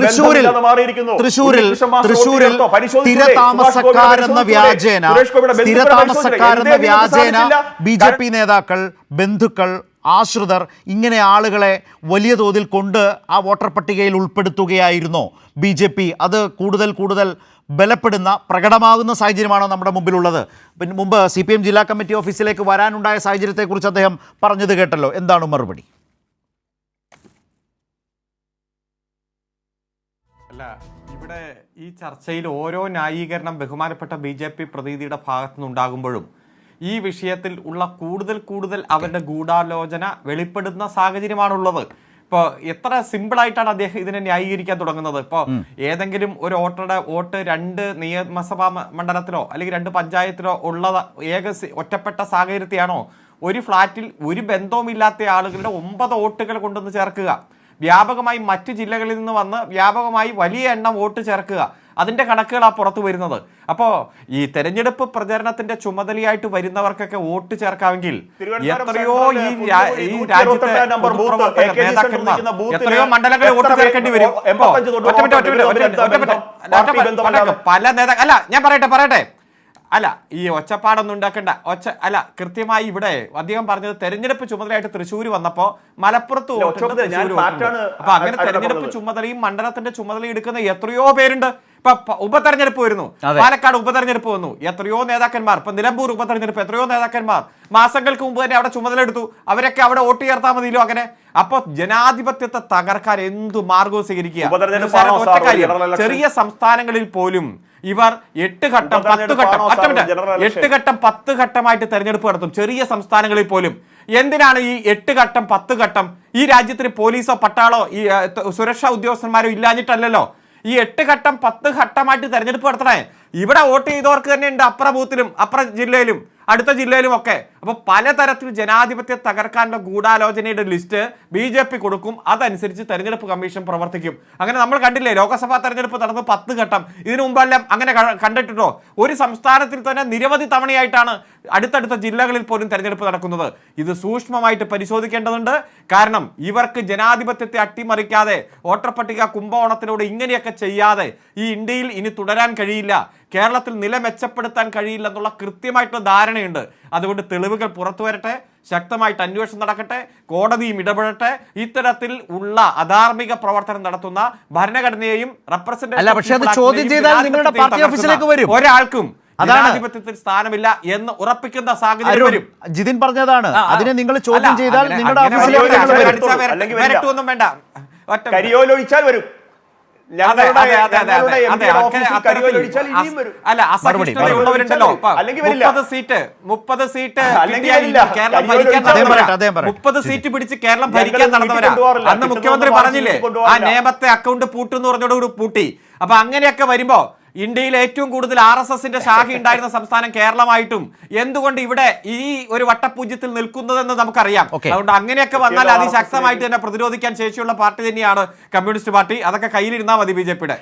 തൃശ്ശൂരിൽ തൃശ്ശൂരിൽ തൃശ്ശൂരിൽ? സ്ഥിരതാമസക്കാരെന്ന വ്യാജേന സ്ഥിരതാമസക്കാരെന്ന വ്യാജേന ബി ജെ പി നേതാക്കൾ ബന്ധുക്കൾ ആശ്രിതർ ഇങ്ങനെ ആളുകളെ വലിയ തോതിൽ കൊണ്ട് ആ വോട്ടർ പട്ടികയിൽ ഉൾപ്പെടുത്തുകയായിരുന്നോ ബി ജെ പി. അത് കൂടുതൽ കൂടുതൽ ബലപ്പെടുന്ന പ്രകടമാകുന്ന സാഹചര്യമാണോ നമ്മുടെ മുമ്പിലുള്ളത്? പിന്നെ മുമ്പ് സി പി എം ജില്ലാ കമ്മിറ്റി ഓഫീസിലേക്ക് വരാനുണ്ടായ സാഹചര്യത്തെക്കുറിച്ച് അദ്ദേഹം പറഞ്ഞത് കേട്ടല്ലോ. എന്താണ് മറുപടി? അല്ല ഇവിടെ ഈ ചർച്ചയിൽ ഓരോ ന്യായീകരണം ബഹുമാനപ്പെട്ട ബി ജെ പി പ്രതിനിധിയുടെ ഭാഗത്തു നിന്നുണ്ടാകുമ്പോഴും ഈ വിഷയത്തിൽ ഉള്ള കൂടുതൽ കൂടുതൽ അവരുടെ ഗൂഢാലോചന വെളിപ്പെടുന്ന സാഹചര്യമാണുള്ളത്. ഇപ്പോൾ എത്ര സിമ്പിൾ ആയിട്ടാണ് അദ്ദേഹം ഇതിനെ ന്യായീകരിക്കാൻ തുടങ്ങുന്നത്? ഇപ്പോൾ ഏതെങ്കിലും ഒരു വോട്ടറുടെ വോട്ട് രണ്ട് നിയമസഭാ മണ്ഡലത്തിലോ അല്ലെങ്കിൽ രണ്ട് പഞ്ചായത്തിലോ ഉള്ള ഏക ഒറ്റപ്പെട്ട സാഹചര്യത്തെയാണോ ഒരു ഫ്ലാറ്റിൽ ഒരു ബന്ധവുമില്ലാത്ത ആളുകളുടെ ഒമ്പത് വോട്ടുകൾ കൊണ്ടുവന്ന് ചേർക്കുക? വ്യാപകമായി മറ്റ് ജില്ലകളിൽ നിന്ന് വന്ന് വ്യാപകമായി വലിയ എണ്ണം വോട്ട് ചേർക്കുക. അതിന്റെ കണക്കുകളാണ് പുറത്തു വരുന്നത്. അപ്പോൾ ഈ തെരഞ്ഞെടുപ്പ് പ്രചരണത്തിന്റെ ചുമതലയായിട്ട് വരുന്നവർക്കൊക്കെ വോട്ട് ചേർക്കാമെങ്കിൽ എത്രയോ ഈ ഈ രാജ്യത്തെ നേതാക്കന്മാർ എത്രയോ മണ്ഡലങ്ങളിൽ വോട്ട് ചേർക്കേണ്ടി വരും. പല നേതാക്കൾ അല്ല ഞാൻ പറയട്ടെ പറയട്ടെ. അല്ല ഈ ഒച്ചപ്പാടൊന്നും ഉണ്ടാക്കണ്ട. ഒച്ച അല്ല കൃത്യമായി ഇവിടെ അദ്ദേഹം പറഞ്ഞത് തെരഞ്ഞെടുപ്പ് ചുമതലയായിട്ട് തൃശ്ശൂർ വന്നപ്പോ മലപ്പുറത്ത്. അപ്പൊ അങ്ങനെ തെരഞ്ഞെടുപ്പ് ചുമതലയും മണ്ഡലത്തിന്റെ ചുമതലയും എടുക്കുന്ന എത്രയോ പേരുണ്ട്. ഇപ്പൊ ഉപതെരഞ്ഞെടുപ്പ് വരുന്നു. പാലക്കാട് ഉപതെരഞ്ഞെടുപ്പ് വന്നു. എത്രയോ നേതാക്കന്മാർ ഇപ്പൊ നിലമ്പൂർ ഉപതെരഞ്ഞെടുപ്പ് എത്രയോ നേതാക്കന്മാർ മാസങ്ങൾക്ക് മുമ്പ് തന്നെ അവിടെ ചുമതല എടുത്തു അവരൊക്കെ അവിടെ വോട്ട് ചേർത്താൽ മതിയല്ലോ അങ്ങനെ. അപ്പൊ ജനാധിപത്യത്തെ തകർക്കാൻ എന്തു മാർഗവും സ്വീകരിക്കുക? ചെറിയ സംസ്ഥാനങ്ങളിൽ പോലും ഇവർ എട്ട് ഘട്ടം പത്ത് ഘട്ടം ഒറ്റ. എട്ട് ഘട്ടം പത്ത് ഘട്ടമായിട്ട് തെരഞ്ഞെടുപ്പ് നടത്തും. ചെറിയ സംസ്ഥാനങ്ങളിൽ പോലും. എന്തിനാണ് ഈ എട്ട് ഘട്ടം പത്ത് ഘട്ടം? ഈ രാജ്യത്തിന് പോലീസോ പട്ടാളോ ഈ സുരക്ഷാ ഉദ്യോഗസ്ഥന്മാരോ ഇല്ലാഞ്ഞിട്ടല്ലല്ലോ. ഈ എട്ട് ഘട്ടം പത്ത് ഘട്ടമായിട്ട് തെരഞ്ഞെടുപ്പ് നടത്തണേ. ഇവിടെ വോട്ട് ചെയ്തവർക്ക് തന്നെ ഉണ്ട് അപ്പുറ ബൂത്തിലും അപ്പുറ ജില്ലയിലും. അടുത്ത ജില്ലയിലും ഒക്കെ അപ്പൊ പലതരത്തിൽ ജനാധിപത്യം തകർക്കാനുള്ള ഗൂഢാലോചനയുടെ ലിസ്റ്റ് ബി ജെ പി കൊടുക്കും. അതനുസരിച്ച് തെരഞ്ഞെടുപ്പ് കമ്മീഷൻ പ്രവർത്തിക്കും. അങ്ങനെ നമ്മൾ കണ്ടില്ലേ ലോക്സഭാ തെരഞ്ഞെടുപ്പ് നടന്ന് പത്ത് ഘട്ടം. ഇതിനു മുമ്പെല്ലാം അങ്ങനെ കണ്ടിട്ടുണ്ടോ? ഒരു സംസ്ഥാനത്തിൽ തന്നെ നിരവധി തവണയായിട്ടാണ് അടുത്തടുത്ത ജില്ലകളിൽ പോലും തെരഞ്ഞെടുപ്പ് നടക്കുന്നത്. ഇത് സൂക്ഷ്മമായിട്ട് പരിശോധിക്കേണ്ടതുണ്ട്. കാരണം ഇവർക്ക് ജനാധിപത്യത്തെ അട്ടിമറിക്കാതെ വോട്ടർ പട്ടിക കുംഭകോണത്തിലൂടെ ഇങ്ങനെയൊക്കെ ചെയ്യാതെ ഈ ഇന്ത്യയിൽ ഇനി തുടരാൻ കഴിയില്ല. കേരളത്തിൽ നില മെച്ചപ്പെടുത്താൻ കഴിയില്ലെന്നുള്ള കൃത്യമായിട്ടുള്ള ധാരണയുണ്ട് അതുകൊണ്ട് തെളിവുകൾ പുറത്തു വരട്ടെ ശക്തമായിട്ട് അന്വേഷണം നടക്കട്ടെ കോടതിയും ഇടപെടട്ടെ ഇത്തരത്തിൽ ഉള്ള അധാർമിക പ്രവർത്തനം നടത്തുന്ന ഭരണഘടനയെയും റെപ്രസെന്റേറ്റീവ് പക്ഷേ അത് ചോദ്യം ചെയ്താൽ നിങ്ങളുടെ പാർട്ടി ഓഫീസിലേക്ക് വരും. ഒരാൾക്കും അതാണ്. ജനാധിപത്യത്തിൽ സ്ഥാനമില്ല എന്ന് ഉറപ്പിക്കുന്ന സാഹചര്യം വരും ജിതിൻ പറഞ്ഞതാണ്. അതിനെ നിങ്ങൾ ചോദ്യം ചെയ്താൽ നിങ്ങളുടെ. വരട്ടുമൊന്നും വേണ്ട ഒറ്റ കരിയോലൊഴിച്ചാൽ വരും അല്ല അസഹിഷ്ണുതയുള്ളവരുണ്ടല്ലോ. മുപ്പത് സീറ്റ് മുപ്പത് സീറ്റ്. കേരളം ഭരിക്കാൻ. മുപ്പത് സീറ്റ് പിടിച്ച് കേരളം ഭരിക്കാൻ നടന്നവരാ. അന്ന് മുഖ്യമന്ത്രി പറഞ്ഞില്ലേ ആ. നിയമത്തെ അക്കൗണ്ട് പൂട്ടെന്ന് പറഞ്ഞോട് പൂട്ടി അപ്പൊ അങ്ങനെയൊക്കെ വരുമ്പോ ഇന്ത്യയിൽ ഏറ്റവും കൂടുതൽ ആർ എസ് എസിന്റെ ശാഖ ഉണ്ടായിരുന്ന സംസ്ഥാനം കേരളമായിട്ടും എന്തുകൊണ്ട് ഇവിടെ ഈ ഒരു വട്ടപൂജ്യത്തിൽ നിൽക്കുന്നതെന്ന് നമുക്കറിയാം. അതുകൊണ്ട് അങ്ങനെയൊക്കെ വന്നാൽ അതിശക്തമായിട്ട് തന്നെ പ്രതിരോധിക്കാൻ ശേഷിയുള്ള പാർട്ടി തന്നെയാണ് കമ്മ്യൂണിസ്റ്റ് പാർട്ടി. അതൊക്കെ കയ്യിലിരുന്നാൽ മതി ബി ജെ പിയുടെ.